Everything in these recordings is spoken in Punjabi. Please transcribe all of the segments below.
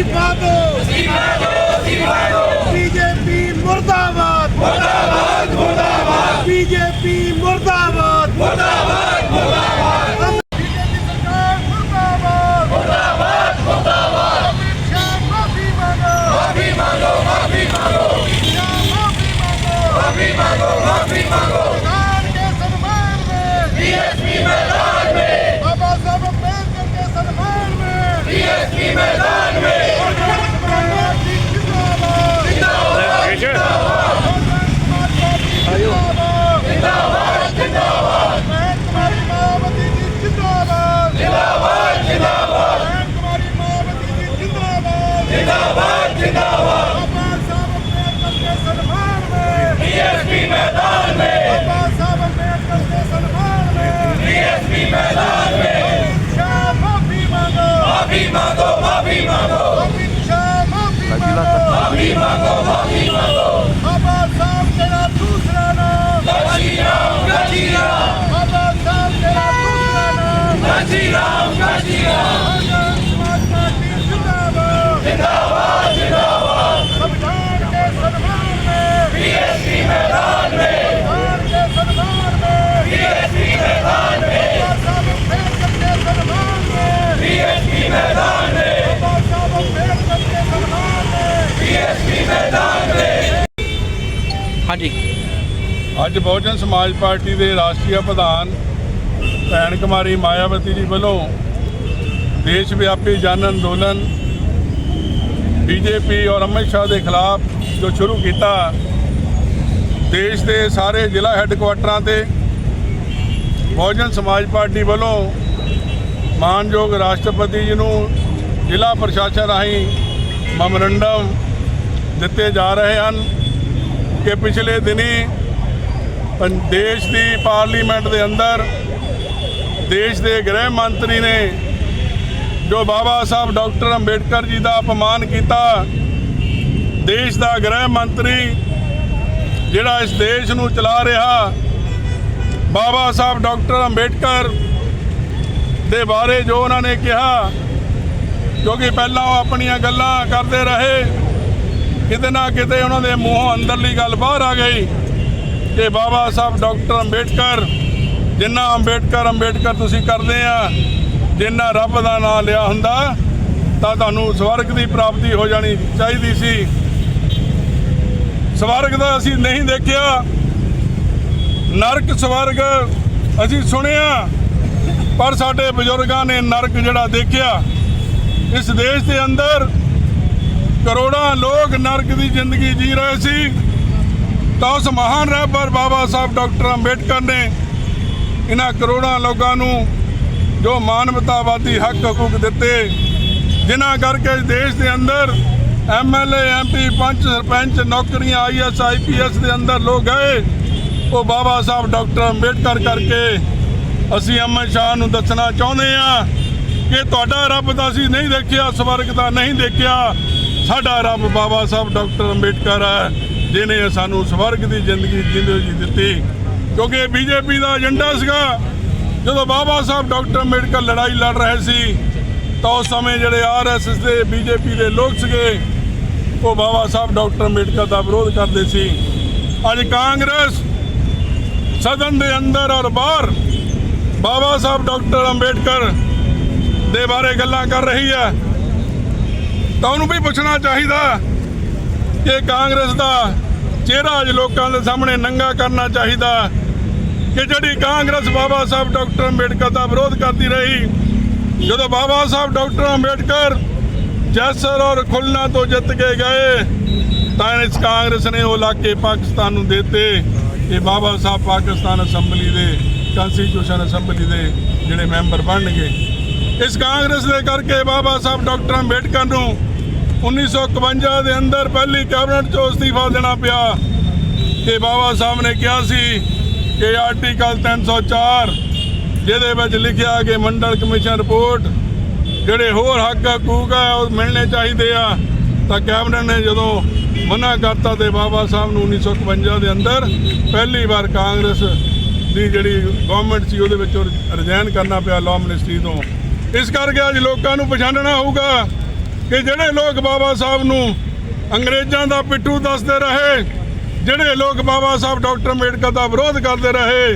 शाह इस्तीफा दो बीजेपी मुर्दाबाद मुर्दाबाद मुर्दाबाद बीजेपी मुर्दाबाद मुर्दाबाद मुर्दाबाद बीजेपी सरकार मुर्दाबाद मुर्दाबाद मुर्दाबाद अमित शाह माफी मांगो माफी मांगो माफी मांगो शाह माफी मांगो माफी मांगो माफी मांगो सरकार के सन्मान में बीएसपी मैदान में बाबा साहब अम्बेडकर के सन्मान में बीएसपी मैदान में Kaji Ram, Kaji Ram. ਹਾਂਜੀ। ਅੱਜ ਬਹੁਜਨ ਸਮਾਜ ਪਾਰਟੀ ਦੇ ਰਾਸ਼ਟਰੀ ਪ੍ਰਧਾਨ ਭੈਣ ਕੁਮਾਰੀ ਮਾਇਆਵਤੀ ਜੀ ਵੱਲੋਂ ਦੇਸ਼ ਵਿਆਪੀ ਜਨ ਅੰਦੋਲਨ, ਬੀਜੇਪੀ ਔਰ ਅਮਿਤ ਸ਼ਾਹ ਦੇ ਖਿਲਾਫ ਜੋ ਸ਼ੁਰੂ ਕੀਤਾ, ਦੇਸ਼ ਦੇ ਸਾਰੇ ਜ਼ਿਲ੍ਹਾ ਹੈੱਡਕੁਆਟਰਾਂ ਤੇ ਬਹੁਜਨ ਸਮਾਜ ਪਾਰਟੀ ਵੱਲੋਂ ਮਾਨਯੋਗ ਰਾਸ਼ਟਰਪਤੀ ਜੀ ਨੂੰ ਜ਼ਿਲ੍ਹਾ ਪ੍ਰਸ਼ਾਸਨ ਰਾਹੀਂ ਮੈਮੋਰੰਡਮ ਦਿੱਤੇ ਜਾ ਰਹੇ ਹਨ। ਕਿ ਪਿਛਲੇ ਦਿਨੀ ਪੰ- ਦੇਸ਼ ਦੀ ਪਾਰਲੀਮੈਂਟ ਦੇ ਅੰਦਰ ਦੇਸ਼ ਦੇ ਗ੍ਰਹਿ ਮੰਤਰੀ ਨੇ ਜੋ ਬਾਬਾ ਸਾਹਿਬ ਡਾਕਟਰ ਅੰਬੇਡਕਰ ਜੀ ਦਾ ਅਪਮਾਨ ਕੀਤਾ, ਦੇਸ਼ ਦਾ ਗ੍ਰਹਿ ਮੰਤਰੀ ਜਿਹੜਾ ਇਸ ਦੇਸ਼ ਨੂੰ ਚਲਾ ਰਿਹਾ, ਬਾਬਾ ਸਾਹਿਬ ਡਾਕਟਰ ਅੰਬੇਡਕਰ ਦੇ ਬਾਰੇ ਜੋ ਉਹਨਾਂ ਨੇ ਕਿਹਾ, ਕਿਉਂਕਿ ਪਹਿਲਾਂ ਉਹ ਆਪਣੀਆਂ ਗੱਲਾਂ ਕਰਦੇ ਰਹੇ ਕਿਤੇ ਨਾ ਕਿਤੇ ਉਹਨਾਂ ਦੇ ਮੂੰਹੋਂ ਅੰਦਰਲੀ ਗੱਲ ਬਾਹਰ ਆ ਗਈ ਕਿ ਬਾਬਾ ਸਾਹਿਬ ਡਾਕਟਰ ਅੰਬੇਡਕਰ, ਜਿੰਨਾ ਅੰਬੇਡਕਰ ਅੰਬੇਡਕਰ ਤੁਸੀਂ ਕਰਦੇ ਆ, ਜਿੰਨਾ ਰੱਬ ਦਾ ਨਾਮ ਲਿਆ ਹੁੰਦਾ, ਤਾਂ ਤੁਹਾਨੂੰ ਸਵਰਗ ਦੀ ਪ੍ਰਾਪਤੀ ਹੋ ਜਾਣੀ ਚਾਹੀਦੀ ਸੀ। ਸਵਰਗ ਦਾ ਅਸੀਂ ਨਹੀਂ ਦੇਖਿਆ। ਨਰਕ ਸਵਰਗ ਅਸੀਂ ਸੁਣਿਆ, ਪਰ ਸਾਡੇ ਬਜ਼ੁਰਗਾਂ ਨੇ ਨਰਕ ਜਿਹੜਾ ਦੇਖਿਆ। ਇਸ ਦੇਸ਼ ਦੇ ਅੰਦਰ ਕਰੋੜਾਂ ਲੋਕ ਨਰਕ ਦੀ ਜ਼ਿੰਦਗੀ ਜੀ ਰਹੇ ਸੀ। ਤਾਂ ਉਸ ਮਹਾਨ ਰਹਿਬਰ ਬਾਬਾ ਸਾਹਿਬ ਡਾਕਟਰ ਅੰਬੇਡਕਰ ਨੇ ਇਹਨਾਂ ਕਰੋੜਾਂ ਲੋਕਾਂ ਨੂੰ ਜੋ ਮਾਨਵਤਾਵਾਦੀ ਹੱਕ ਹਕੂਕ ਦਿੱਤੇ, ਜਿਨ੍ਹਾਂ ਕਰਕੇ ਦੇਸ਼ ਦੇ ਅੰਦਰ ਐਮਐਲਏ ਐਮਪੀ ਪੰਚ ਸਰਪੰਚ, ਨੌਕਰੀਆਂ ਆਈਐਸ ਆਈਪੀਐਸ ਦੇ ਅੰਦਰ ਲੋਕ ਗਏ। ਉਹ ਬਾਬਾ ਸਾਹਿਬ ਡਾਕਟਰ ਅੰਬੇਡਕਰ ਕਰਕੇ ਅਸੀਂ ਅਮਰ ਸ਼ਾਹ ਨੂੰ ਦੱਸਣਾ ਚਾਹੁੰਦੇ ਆ ਕਿ ਤੁਹਾਡਾ ਰੱਬ ਤਾਂ ਅਸੀਂ ਨਹੀਂ ਦੇਖਿਆ, ਸਵਰਗ ਤਾਂ ਨਹੀਂ ਦੇਖਿਆ। ਸਾਡਾ ਰੱਬ ਬਾਬਾ ਸਾਹਿਬ ਡਾਕਟਰ ਅੰਬੇਡਕਰ ਹੈ ਜਿਨੇ ਸਾਨੂੰ ਸਵਰਗ ਦੀ ਜ਼ਿੰਦਗੀ ਜਿੰਦੇ ਜੀ ਦਿੱਤੀ। ਕਿਉਂਕਿ ਬੀਜੇਪੀ ਦਾ ਏਜੰਡਾ ਸੀਗਾ। ਜਦੋਂ ਬਾਬਾ ਸਾਹਿਬ ਡਾਕਟਰ ਅੰਬੇਡਕਰ ਲੜਾਈ ਲੜ ਰਹੇ ਸੀ, ਤਾਂ ਉਸ ਸਮੇਂ ਜਿਹੜੇ ਆਰਐਸਐਸ ਦੇ, ਬੀਜੇਪੀ ਦੇ ਲੋਕ ਸੀਗੇ, ਉਹ ਬਾਬਾ ਸਾਹਿਬ ਡਾਕਟਰ ਅੰਬੇਡਕਰ ਦਾ ਵਿਰੋਧ ਕਰਦੇ ਸੀ। ਅੱਜ ਕਾਂਗਰਸ ਸਦਨ ਦੇ ਅੰਦਰ ਔਰ ਬਾਹਰ ਬਾਬਾ ਸਾਹਿਬ ਡਾਕਟਰ ਅੰਬੇਡਕਰ ਦੇ ਬਾਰੇ ਗੱਲਾਂ ਕਰ ਰਹੀ ਹੈ। ਤਾਂ ਉਹਨੂੰ ਵੀ ਪੁੱਛਣਾ ਚਾਹੀਦਾ ਕਿ ਕਾਂਗਰਸ ਦਾ ਚਿਹਰਾ ਅੱਜ ਲੋਕਾਂ ਦੇ ਸਾਹਮਣੇ ਨੰਗਾ ਕਰਨਾ ਚਾਹੀਦਾ ਕਿ ਜਿਹੜੀ ਕਾਂਗਰਸ ਬਾਬਾ ਸਾਹਿਬ ਡਾਕਟਰ ਅੰਬੇਡਕਰ ਦਾ ਵਿਰੋਧ ਕਰਦੀ ਰਹੀ, ਜਦੋਂ ਬਾਬਾ ਸਾਹਿਬ ਡਾਕਟਰ ਅੰਬੇਡਕਰ ਜੈਸਰ ਔਰ ਖੁਲਨਾ ਤੋਂ ਜਿੱਤ ਕੇ ਗਏ, ਤਾਂ ਇਸ ਕਾਂਗਰਸ ਨੇ ਉਹ ਇਲਾਕੇ ਪਾਕਿਸਤਾਨ ਨੂੰ ਦਿੱਤੇ, ਇਹ ਬਾਬਾ ਸਾਹਿਬ ਪਾਕਿਸਤਾਨ ਅਸੈਂਬਲੀ ਦੇ ਕਨਸਟੀਟਿਊਸ਼ਨ ਅਸੈਂਬਲੀ ਦੇ ਜਿਹੜੇ ਮੈਂਬਰ ਬਣਨਗੇ। ਇਸ ਕਾਂਗਰਸ ਦੇ ਕਰਕੇ ਬਾਬਾ ਸਾਹਿਬ ਡਾਕਟਰ ਅੰਬੇਡਕਰ ਨੂੰ 1951 ਦੇ ਅੰਦਰ ਪਹਿਲੀ ਕੈਬਨਿਟ ਚੋਂ ਅਸਤੀਫਾ ਦੇਣਾ ਪਿਆ। ਕਿ ਬਾਬਾ ਸਾਹਿਬ ਨੇ ਕਿਹਾ ਸੀ ਕਿ ਆਰਟੀਕਲ 304 ਜਿਹਦੇ ਵਿੱਚ ਲਿਖਿਆ ਕਿ ਮੰਡਲ ਕਮਿਸ਼ਨ ਰਿਪੋਰਟ ਜਿਹੜੇ ਹੋਰ ਹੱਕ ਹਕੂਕ ਆ, ਉਹ ਮਿਲਣੇ ਚਾਹੀਦੇ ਆ। ਤਾਂ ਕੈਬਨਿਟ ਨੇ ਜਦੋਂ ਮਨਾ ਕਰਤਾ ਤੇ ਬਾਬਾ ਸਾਹਿਬ ਨੂੰ 1951 ਦੇ ਅੰਦਰ ਪਹਿਲੀ ਵਾਰ ਕਾਂਗਰਸ ਦੀ ਜਿਹੜੀ ਗਵਰਨਮੈਂਟ ਸੀ, ਉਹਦੇ ਵਿੱਚੋਂ ਰਿਜ਼ਾਈਨ ਕਰਨਾ ਪਿਆ ਲਾਅ ਮਿਨਿਸਟਰੀ ਤੋਂ। ਇਸ ਕਰਕੇ ਅੱਜ ਲੋਕਾਂ ਨੂੰ ਪਛਾਣਨਾ ਹੋਊਗਾ ਕਿ ਜਿਹੜੇ ਲੋਕ ਬਾਬਾ ਸਾਹਿਬ ਨੂੰ ਅੰਗਰੇਜ਼ਾਂ ਦਾ ਪਿੱਠੂ ਦੱਸਦੇ ਰਹੇ, ਜਿਹੜੇ ਲੋਕ ਬਾਬਾ ਸਾਹਿਬ ਡਾਕਟਰ ਅੰਬੇਡਕਰ ਦਾ ਵਿਰੋਧ ਕਰਦੇ ਰਹੇ,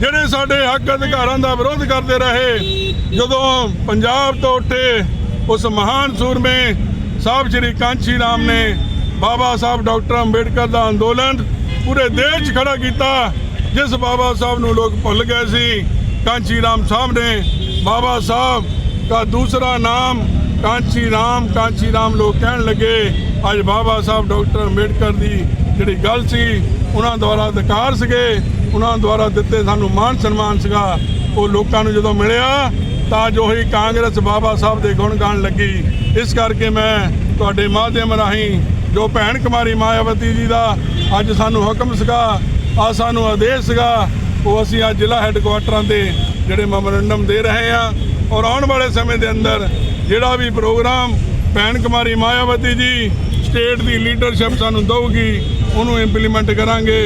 ਜਿਹੜੇ ਸਾਡੇ ਹੱਕ ਅਧਿਕਾਰਾਂ ਦਾ ਵਿਰੋਧ ਕਰਦੇ ਰਹੇ, ਜਦੋਂ ਪੰਜਾਬ ਤੋਂ ਉੱਠੇ ਉਸ ਮਹਾਨ ਸੂਰਮੇ ਸਾਹਿਬ ਸ਼੍ਰੀ ਕਾਂਚੀ ਰਾਮ ਨੇ ਬਾਬਾ ਸਾਹਿਬ ਡਾਕਟਰ ਅੰਬੇਡਕਰ ਦਾ ਅੰਦੋਲਨ ਪੂਰੇ ਦੇਸ਼ 'ਚ ਖੜਾ ਕੀਤਾ, ਜਿਸ ਬਾਬਾ ਸਾਹਿਬ ਨੂੰ ਲੋਕ ਭੁੱਲ ਗਏ ਸੀ ਕਾਂਚੀ ਰਾਮ ਸਾਹਿਬ ਨੇ ਬਾਬਾ ਸਾਹਿਬ ਦਾ ਦੂਸਰਾ ਨਾਮ ਕਾਂਚੀ ਰਾਮ ਕਾਂਚੀ ਰਾਮ ਲੋਕ ਕਹਿਣ ਲੱਗੇ, ਅੱਜ ਬਾਬਾ ਸਾਹਿਬ ਡਾਕਟਰ ਅੰਬੇਡਕਰ ਦੀ ਜਿਹੜੀ ਗੱਲ ਸੀ, ਉਹਨਾਂ ਦੁਆਰਾ ਅਧਿਕਾਰ ਸੀਗੇ, ਉਹਨਾਂ ਦੁਆਰਾ ਦਿੱਤੇ ਸਾਨੂੰ ਮਾਨ ਸਨਮਾਨ ਸੀਗਾ। ਉਹ ਲੋਕਾਂ ਨੂੰ ਜਦੋਂ ਮਿਲਿਆ, ਤਾਂ ਜੋ ਹੀ ਕਾਂਗਰਸ ਬਾਬਾ ਸਾਹਿਬ ਦੇ ਗੁਣ ਗਾਣ ਲੱਗੀ। ਇਸ ਕਰਕੇ ਮੈਂ ਤੁਹਾਡੇ ਮਾਧਿਅਮ ਰਾਹੀਂ ਜੋ ਭੈਣ ਕੁਮਾਰੀ ਮਾਇਆਵਤੀ ਜੀ ਦਾ ਅੱਜ ਸਾਨੂੰ ਹੁਕਮ ਸੀਗਾ ਆ ਸਾਨੂੰ ਆਦੇਸ਼ ਸੀਗਾ, ਉਹ ਅਸੀਂ ਅੱਜ ਜ਼ਿਲ੍ਹਾ ਹੈੱਡਕੁਆਟਰਾਂ ਤੇ ਜਿਹੜੇ ਮੈਮੋਰੰਡਮ ਦੇ ਰਹੇ ਆ ਔਰ ਆਉਣ ਵਾਲੇ ਸਮੇਂ ਦੇ ਅੰਦਰ ਜਿਹੜਾ ਵੀ ਪ੍ਰੋਗਰਾਮ ਭੈਣ ਕੁਮਾਰੀ ਮਾਇਆਵਤੀ ਜੀ ਸਟੇਟ ਦੀ ਲੀਡਰਸ਼ਿਪ ਸਾਨੂੰ ਦਊਗੀ, ਉਹਨੂੰ ਇੰਪਲੀਮੈਂਟ ਕਰਾਂਗੇ।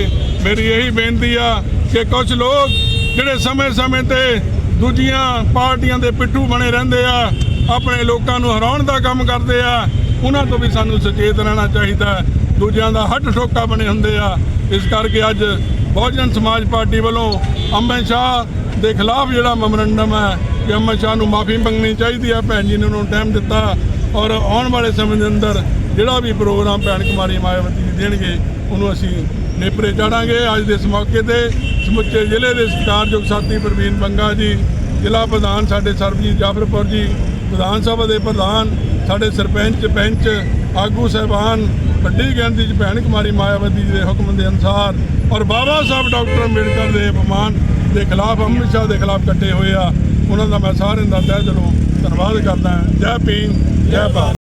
ਮੇਰੀ ਇਹੀ ਬੇਨਤੀ ਆ ਕਿ ਕੁਝ ਲੋਕ ਜਿਹੜੇ ਸਮੇਂ-ਸਮੇਂ ਤੇ ਦੂਜੀਆਂ ਪਾਰਟੀਆਂ ਦੇ ਪਿੱਠੂ ਬਣੇ ਰਹਿੰਦੇ ਆ, ਆਪਣੇ ਲੋਕਾਂ ਨੂੰ ਹਰਾਉਣ ਦਾ ਕੰਮ ਕਰਦੇ ਆ, ਉਹਨਾਂ ਤੋਂ ਵੀ ਸਾਨੂੰ ਸੁਚੇਤ ਰਹਿਣਾ ਚਾਹੀਦਾ। ਦੂਜਿਆਂ ਦਾ ਹੱਟ ਠੋਕਾ ਬਣੇ ਹੁੰਦੇ ਆ। ਇਸ ਕਰਕੇ ਅੱਜ ਬਹੁਜਨ ਸਮਾਜ ਪਾਰਟੀ ਵੱਲੋਂ ਅੰਮ੍ਰਿਤ ਸ਼ਾਹ ਦੇ ਖਿਲਾਫ ਜਿਹੜਾ ਮੈਮੋਰੰਡਮ ਹੈ ਕਿ ਅੰਮ੍ਰਿਤ ਸ਼ਾਹ ਨੂੰ ਮਾਫੀ ਮੰਗਣੀ ਚਾਹੀਦੀ ਹੈ ਭੈਣ ਜੀ ਨੇ ਉਹਨਾਂ ਨੂੰ ਟਾਈਮ ਦਿੱਤਾ ਔਰ ਆਉਣ ਵਾਲੇ ਸਮੇਂ ਦੇ ਅੰਦਰ ਜਿਹੜਾ ਵੀ ਪ੍ਰੋਗਰਾਮ ਭੈਣ ਕੁਮਾਰੀ ਮਾਇਆਵਤੀ ਜੀ ਦੇਣਗੇ, ਉਹਨੂੰ ਅਸੀਂ ਨੇਪਰੇ ਚਾੜਾਂਗੇ। ਅੱਜ ਦੇ ਇਸ ਮੌਕੇ ਤੇ ਸਮੁੱਚੇ ਜ਼ਿਲ੍ਹੇ ਦੇ ਸਤਿਕਾਰਯੋਗ ਸਾਥੀ ਪ੍ਰਵੀਨ ਬੰਗਾ ਜੀ, ਜ਼ਿਲ੍ਹਾ ਪ੍ਰਧਾਨ ਸਾਡੇ ਸਰਬਜੀਤ ਜਾਫਰਪੁਰ ਜੀ ਵਿਧਾਨ ਸਭਾ ਦੇ ਪ੍ਰਧਾਨ, ਸਾਡੇ ਸਰਪੰਚ ਪੈਂਚ ਆਗੂ ਸਹਿਬਾਨ, ਵੱਡੀ ਗਿਣਤੀ 'ਚ ਭੈਣ ਕੁਮਾਰੀ ਮਾਇਆਵਤੀ ਜੀ ਦੇ ਹੁਕਮ ਦੇ ਅਨੁਸਾਰ ਔਰ ਬਾਬਾ ਸਾਹਿਬ ਡਾਕਟਰ ਅੰਬੇਡਕਰ ਦੇ ਅਪਮਾਨ ਦੇ ਖਿਲਾਫ ਅੰਮ੍ਰਿਤ ਸ਼ਾਹ ਦੇ ਖਿਲਾਫ ਇਕੱਠੇ ਹੋਏ ਆ। ਉਹਨਾਂ ਦਾ ਮੈਂ ਸਾਰਿਆਂ ਦਾ ਤਹਿ ਦਿਲੋਂ ਧੰਨਵਾਦ ਕਰਦਾ ਜੈ ਭੀਮ ਜੈ ਭਾਰਤ।